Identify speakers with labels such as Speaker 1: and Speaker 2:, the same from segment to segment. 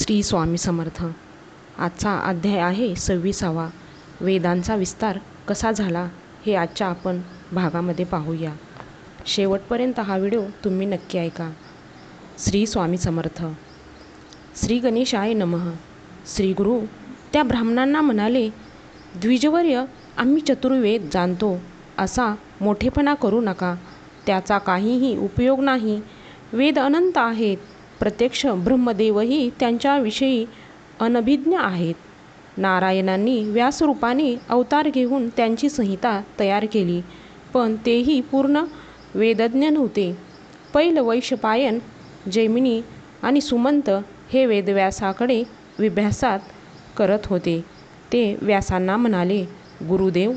Speaker 1: श्री स्वामी समर्थ. आजचा अध्याय आहे सव्वीसावा. वेदांचा विस्तार कसा झाला हे आजच्या आपण भागामध्ये पाहूया. शेवटपर्यंत हा व्हिडिओ तुम्ही नक्की ऐका. श्री स्वामी समर्थ. श्री गणेशाय नमः. श्री गुरु त्या ब्राह्मणांना म्हणाले द्विजवर्य आम्ही चतुर्वेद जाणतो असा मोठेपणा करू नका. त्याचा काहीही उपयोग नाही. वेद अनंत आहेत. प्रत्यक्ष ब्रह्मदेवही त्यांच्याविषयी अनभिज्ञ आहेत. नारायणांनी व्यासरूपाने अवतार घेऊन त्यांची संहिता तयार केली पण तेही पूर्ण वेदज्ञ नव्हते. पैल वैशपायन जैमिनी आणि सुमंत हे वेदव्यासाकडे विभ्यासात करत होते. ते व्यासांना म्हणाले गुरुदेव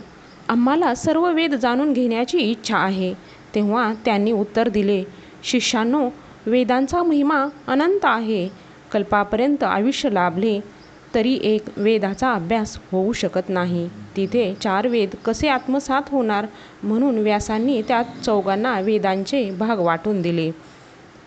Speaker 1: आम्हाला सर्व वेद जाणून घेण्याची इच्छा आहे. तेव्हा त्यांनी उत्तर दिले शिष्यांनो वेदांचा महिमा अनंत आहे. कल्पापर्यंत आयुष्य लाभले तरी एक वेदाचा अभ्यास होऊ शकत नाही. तिथे चार वेद कसे आत्मसात होणार म्हणून व्यासांनी त्या चौघांना वेदांचे भाग वाटून दिले.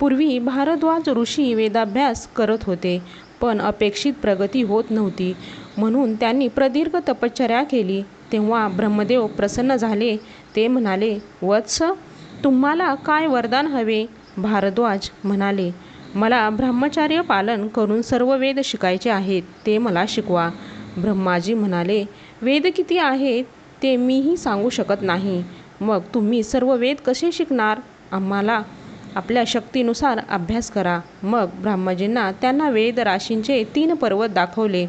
Speaker 1: पूर्वी भारद्वाज ऋषी वेदाभ्यास करत होते पण अपेक्षित प्रगती होत नव्हती. म्हणून त्यांनी प्रदीर्घ तपश्चर्या केली. तेव्हा ब्रह्मदेव प्रसन्न झाले. ते म्हणाले वत्स तुम्हाला काय वरदान हवे? भारद्वाज म्हणाले मला ब्रह्मचार्य पालन करून सर्व वेद शिकायचे आहेत ते मला शिकवा. ब्रह्माजी म्हणाले वेद किती आहेत ते मीही सांगू शकत नाही. मग तुम्ही सर्व वेद कसे शिकणार? आम्हाला आपल्या शक्तीनुसार अभ्यास करा. मग ब्रह्माजींना त्यांना वेद राशींचे तीन पर्वत दाखवले.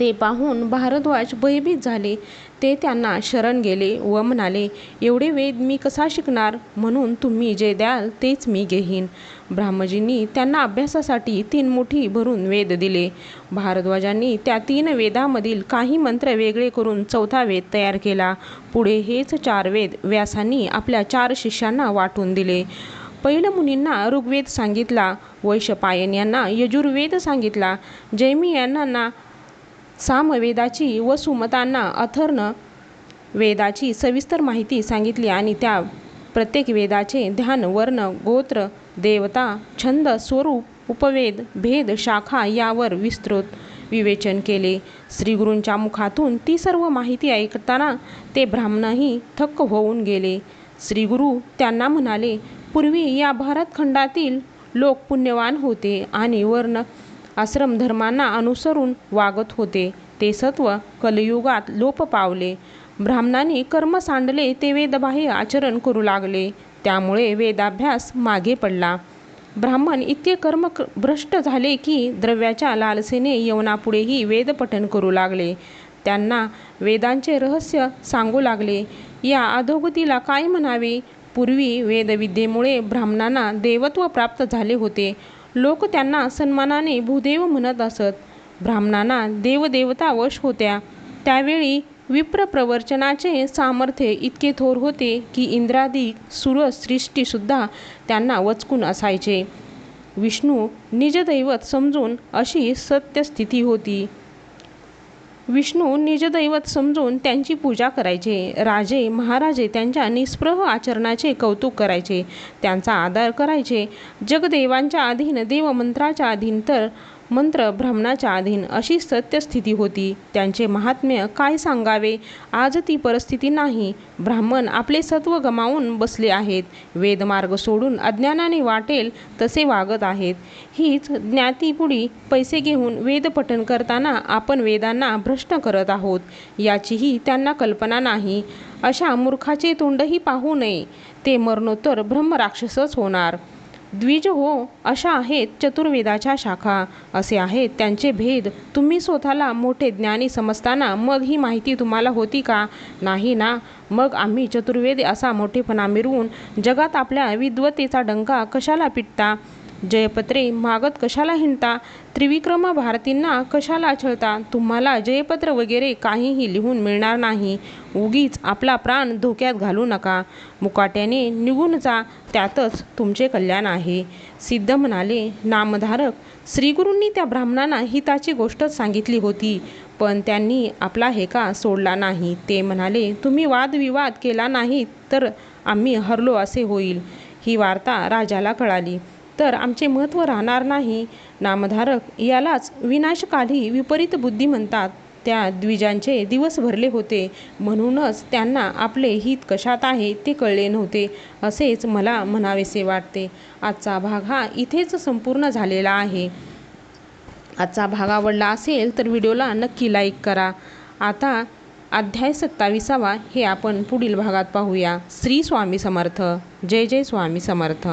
Speaker 1: ते पाहून भारद्वाज भयभीत झाले. ते त्यांना शरण गेले व म्हणाले एवढे वेद मी कसा शिकणार? म्हणून तुम्ही जे द्याल तेच मी घेईन. ब्राह्मजींनी त्यांना अभ्यासासाठी तीन मुठी भरून वेद दिले. भारद्वाजांनी त्या तीन वेदामधील काही मंत्र वेगळे करून चौथा वेद तयार केला. पुढे हेच चार वेद व्यासांनी आपल्या चार शिष्यांना वाटून दिले. पहिलं मुनींना ऋग्वेद सांगितला वैशपायन यांना यजुर्वेद सांगितला जैमी यांना सामवेदाची व सुमतांना अथर्न वेदाची सविस्तर माहिती सांगितली आणि त्या प्रत्येक वेदाचे ध्यान वर्ण गोत्र देवता छंद स्वरूप उपवेद भेद शाखा यावर विस्तृत विवेचन केले. श्रीगुरूंच्या मुखातून ती सर्व माहिती ऐकताना ते ब्राह्मणही थक्क होऊन गेले. श्रीगुरू त्यांना म्हणाले पूर्वी या भारतखंडातील लोक पुण्यवान होते आणि वर्ण आश्रम धर्मांना अनुसरून वागत होते. ते सत्व कलयुगात लोप पावले. ब्राह्मणांनी कर्म सांडले ते वेदबाह्य आचरण करू लागले. त्यामुळे वेदाभ्यास मागे पडला. ब्राह्मण इतके कर्म भ्रष्ट झाले की द्रव्याच्या लालसेने यवनापुढेही वेदपठन करू लागले. त्यांना वेदांचे रहस्य सांगू लागले. या अधोगतीला काय म्हणावे? पूर्वी वेदविद्येमुळे ब्राह्मणांना देवत्व प्राप्त झाले होते. लोक त्यांना सन्मानाने भूदेव म्हणत असत. ब्राह्मणांना देवदेवता वश होत्या. त्यावेळी विप्र प्रवचनाचे सामर्थ्य इतके थोर होते की इंद्रादी सुरसृष्टीसुद्धा त्यांना वचकून असायचे. विष्णू निजदैवत समजून अशी सत्यस्थिती होती. विष्णू निजदैवत समजून त्यांची पूजा करायचे. राजे महाराजे त्यांच्या निस्पृह आचरणाचे कौतुक करायचे. त्यांचा आदर करायचे. जगदेवांच्या अधीन देवमंत्राच्या अधीन तर मंत्र ब्राह्मणाच्या अधीन अशी सत्यस्थिती होती. त्यांचे महात्म्य काय सांगावे? आज ती परिस्थिती नाही. ब्राह्मण आपले सत्व गमावून बसले आहेत. वेदमार्ग सोडून अज्ञानाने वाटेल तसे वागत आहेत. हीच ज्ञातीपुढी पैसे घेऊन वेदपठण करताना आपण वेदांना भ्रष्ट करत आहोत. याचीही त्यांना कल्पना नाही. अशा मूर्खाचे तोंडही पाहू नये. ते मरणोत्तर ब्रह्मराक्षसच होणार. द्विज हो अशा आहेत चतुर्वेदाच्या शाखा. असे आहेत त्यांचे भेद. तुम्ही स्वतःला मोठे ज्ञानी समजताना मग ही माहिती तुम्हाला होती का? नाही ना. मग आम्ही चतुर्वेद असा मोठेपणा मिरवून जगात आपल्या विद्वतेचा डंका कशाला पिटता? जयपत्रे मागत कशाला हिंडता? त्रिविक्रम भारतींना कशाला छळता? तुम्हाला जयपत्र वगैरे काहीही लिहून मिळणार नाही. उगीच आपला प्राण धोक्यात घालू नका. मुकाट्याने निघून जा. त्यातच तुमचे कल्याण आहे. सिद्ध म्हणाले नामधारक श्रीगुरूंनी त्या ब्राह्मणांना हिताची गोष्टच सांगितली होती पण त्यांनी आपला हेका सोडला नाही. ते म्हणाले तुम्ही वादविवाद केला नाही तर आम्ही हरलो असे होईल. ही वार्ता राजाला कळाली. तर आमचे महत्त्व राहणार नाही. नामधारक यालाच विनाशकाली विपरीत बुद्धी म्हणतात. त्या द्विजांचे दिवस भरले होते. म्हणूनच त्यांना आपले हित कशात आहे ते कळले नव्हते असेच मला म्हणावेसे वाटते. आजचा भाग हा इथेच संपूर्ण झालेला आहे. आजचा भाग आवडला असेल तर व्हिडिओला नक्की लाईक करा. आता अध्याय सत्ताविसावा हे आपण पुढील भागात पाहूया. श्री स्वामी समर्थ. जय जय स्वामी समर्थ.